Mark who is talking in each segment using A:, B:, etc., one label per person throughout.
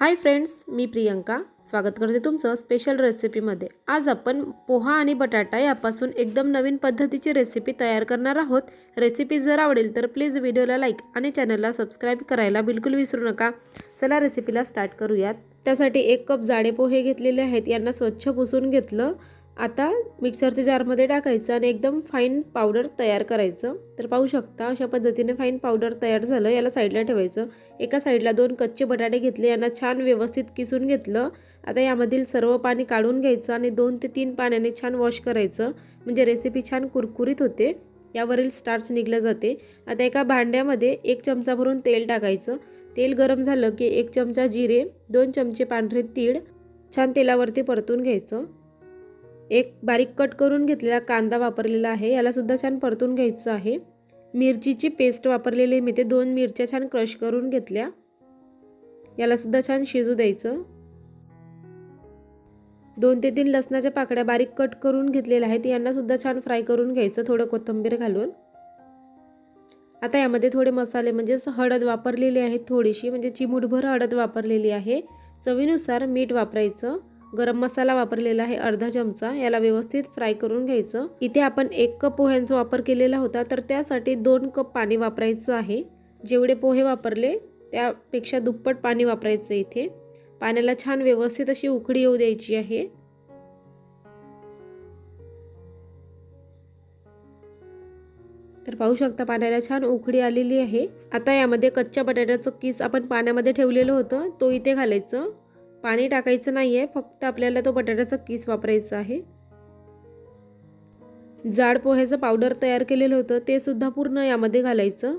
A: Hi friends मी प्रियंका. स्वागत करते तुमचं स्पेशल रेसिपीमध्ये आज आपण पोहा आणि बटाटा यापासून एकदम नवीन पद्धतीची रेसिपी तयार करणार आहोत. रेसिपी जर आवडेल तर प्लीज व्हिडिओला लाईक आणि चॅनलला सबस्क्राईब करायला बिलकुल विसरू नका. चला रेसिपीला स्टार्ट करूयात. त्यासाठी एक कप जाडे पोहे घेतलेले आहेत. यांना स्वच्छ पुसून घेतलं. आता मिक्सरच्या जारमध्ये टाकायचं आणि एकदम फाईन पावडर तयार करायचं. तर पाहू शकता अशा पद्धतीने फाईन पावडर तयार झालं. याला साईडला ठेवायचं. एका साईडला दोन कच्चे बटाटे घेतले. यांना छान व्यवस्थित किसून घेतलं. आता यामधील सर्व पाणी काढून घ्यायचं आणि दोन ते तीन पाण्याने छान वॉश करायचं. म्हणजे रेसिपी छान कुरकुरीत होते. यावरील स्टार्च निघलं जाते. आता एका भांड्यामध्ये एक चमचा भरून तेल टाकायचं. तेल गरम झालं की एक चमचा जिरे दोन चमचे पांढरे तीळ छान तेलावरती परतून घ्यायचं. एक बारीक कट करून घेतलेला कांदा वापरलेला आहे. यालासुद्धा छान परतून घ्यायचं आहे. मिरचीची पेस्ट वापरलेली मी ते दोन मिरच्या छान क्रश करून घेतल्या. यालासुद्धा छान शिजू द्यायचं. दोन ते तीन लसणाच्या पाकड्या बारीक कट करून घेतलेल्या आहेत. यांनासुद्धा छान फ्राय करून घ्यायचं. थोडं कोथिंबीर घालून. आता यामध्ये थोडे मसाले म्हणजेच हळद वापरलेली आहे थोडीशी. म्हणजे चिमूटभर हळद वापरलेली आहे. चवीनुसार मीठ वापरायचं. गरम मसाला वापरलेला आहे अर्धा चमचा. याला व्यवस्थित फ्राय करून घ्यायचं. इथे आपण एक कप पोह्यांचा वापर केलेला होता तर त्यासाठी दोन कप पाणी वापरायचं आहे. जेवढे पोहे वापरले त्यापेक्षा दुप्पट पाणी वापरायचं इथे. पाण्याला छान व्यवस्थित अशी उकडी येऊ द्यायची आहे. तर पाहू शकता पाण्याला छान उकडी आलेली आहे. आता यामध्ये कच्च्या बटाट्याचं किस आपण पाण्यामध्ये ठेवलेलं होतं तो इथे घालायचं. पाणी टाकायचं नाही आहे फक्त आपल्याला तो बटाट्याचा किस वापरायचा आहे. जाड पोह्याचं पावडर तयार केलेलं होतं ते सुद्धा पूर्ण यामध्ये घालायचं.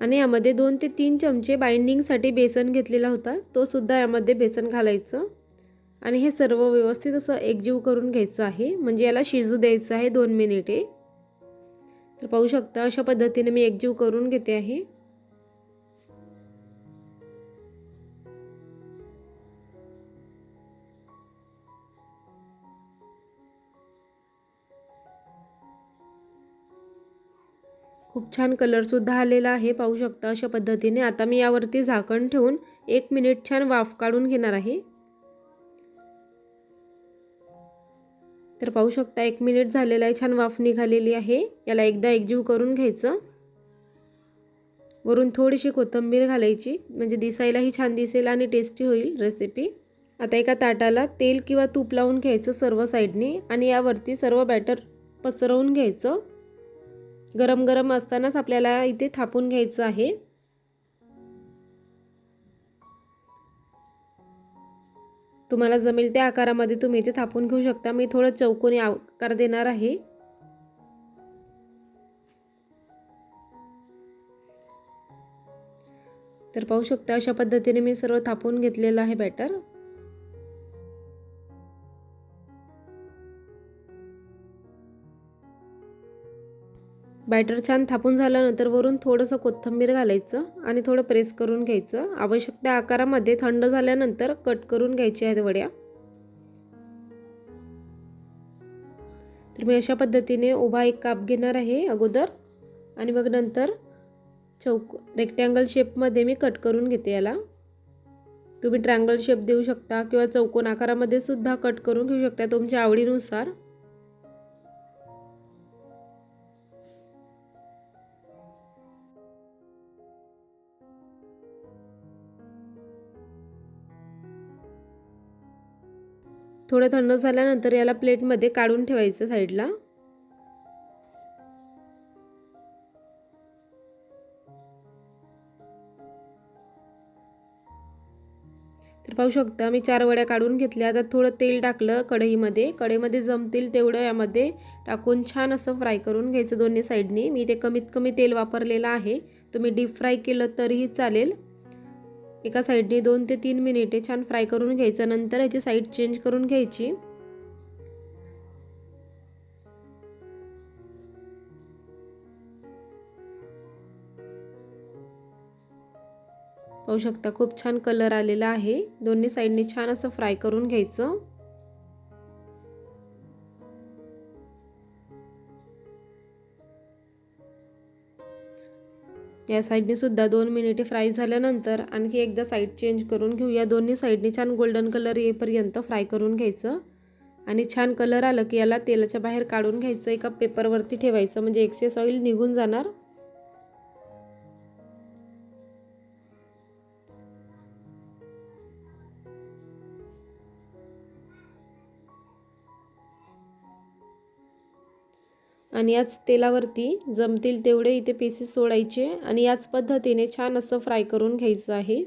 A: आणि यामध्ये दोन ते तीन चमचे बाइंडिंगसाठी बेसन घेतलेला होता तो सुद्धा यामध्ये बेसन घालायचं. आणि हे सर्व व्यवस्थित असं एकजीव करून घ्यायचं आहे म्हणजे याला शिजू द्यायचं आहे दोन मिनिटे. तर पाहू शकता अशा पद्धतीने मी एकजीव करून घेते आहे. खूप छान कलरसुद्धा आलेला आहे पाहू शकता अशा पद्धतीने. आता मी यावरती झाकण ठेवून एक मिनिट छान वाफ काढून घेणार आहे. तर पाहू शकता एक मिनिट झालेला आहे छान वाफ निघालेली आहे. याला एकदा एकजीव करून घ्यायचं. वरून थोडीशी कोथिंबीर घालायची म्हणजे दिसायलाही छान दिसेल आणि टेस्टी होईल रेसिपी आता एका ताटाला तेल किंवा तूप लावून घ्यायचं सर्व साईडनी आणि यावरती सर्व बॅटर पसरवून घ्यायचं. गरम गरम असतानाच आपल्याला इथे थापून घ्यायचं आहे. तुम्हाला जमेल त्या आकारामध्ये तुम्ही इथे थापून घेऊ शकता. मी थोडं चौकोनी आकार देणार आहे. तर पाहू शकता अशा पद्धतीने मी सर्व थापून घेतलेलं आहे बॅटर बॅटर छान थापून झाल्यानंतर वरून थोडंसं कोथिंबीर घालायचं आणि थोडं प्रेस करून घ्यायचं. आवश्यक त्या आकारामध्ये थंड झाल्यानंतर कट करून घ्यायचे आहेत वड्या. तर मी अशा पद्धतीने उभा एक काप घेणार आहे अगोदर. आणि मग नंतर चौक रेक्टँगल शेपमध्ये मी कट करून घेते याला. तुम्ही ट्रँगल शेप देऊ शकता किंवा चौकोन आकारामध्ये सुद्धा कट करून घेऊ शकता तुमच्या आवडीनुसार. थोडं थंड झाल्यानंतर याला प्लेटमध्ये काढून ठेवायचं साईडला. तर पाहू शकता मी चार वड्या काढून घेतल्या. आता थोडं तेल टाकलं कढईमध्ये. कढईमध्ये जमतील तेवढं यामध्ये टाकून छान असं फ्राय करून घ्यायचं दोन्ही साईडनी. मी ते कमीत कमी तेल वापरलेलं आहे. तुम्ही डीप फ्राय केलं तरीही चालेल. एका साईडने दोन ते तीन मिनिटे छान फ्राय करून घ्यायचं. नंतर याची साईड चेंज करून घ्यायची. पाहू शकता खूप छान कलर आलेला आहे. दोन्ही साईडने छान असं फ्राय करून घ्यायचं. या साईडने सुद्धा दोन मिनिटे फ्राय झाल्यानंतर आणखी एकदा साईड चेंज करून घेऊया. दोन्ही साईडने छान गोल्डन कलर येईपर्यंत फ्राय करून घ्यायचं. आणि छान कलर आलं की याला तेलाच्या बाहेर काढून घ्यायचं. एका पेपरवरती ठेवायचं. म्हणजे एक्सेस ऑइल निघून जाणार. आणि याच तेलावरती जमतील तेवढे इथे पीसेस सोडायचे आणि याच पद्धतीने छान असं फ्राय करून घ्यायचं आहे.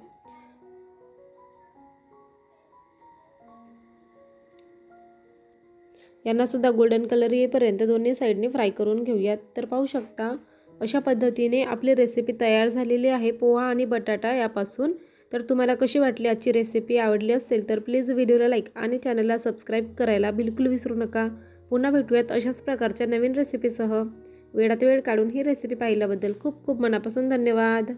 A: यांनासुद्धा गोल्डन कलर येईपर्यंत दोन्ही साईडने फ्राय करून घेऊयात. तर पाहू शकता अशा पद्धतीने आपली रेसिपी तयार झालेली आहे पोहा आणि बटाटा यापासून. तर तुम्हाला कशी वाटली आजची रेसिपी आवडली असेल तर प्लीज व्हिडिओला लाईक आणि चॅनलला सबस्क्राईब करायला बिलकुल विसरू नका. पुन्हा भेटूयात अशाच प्रकारच्या नवीन रेसिपीसह वेळात वेळ काढून ही रेसिपी पाहिल्याबद्दल खूप खूप मनापासून धन्यवाद.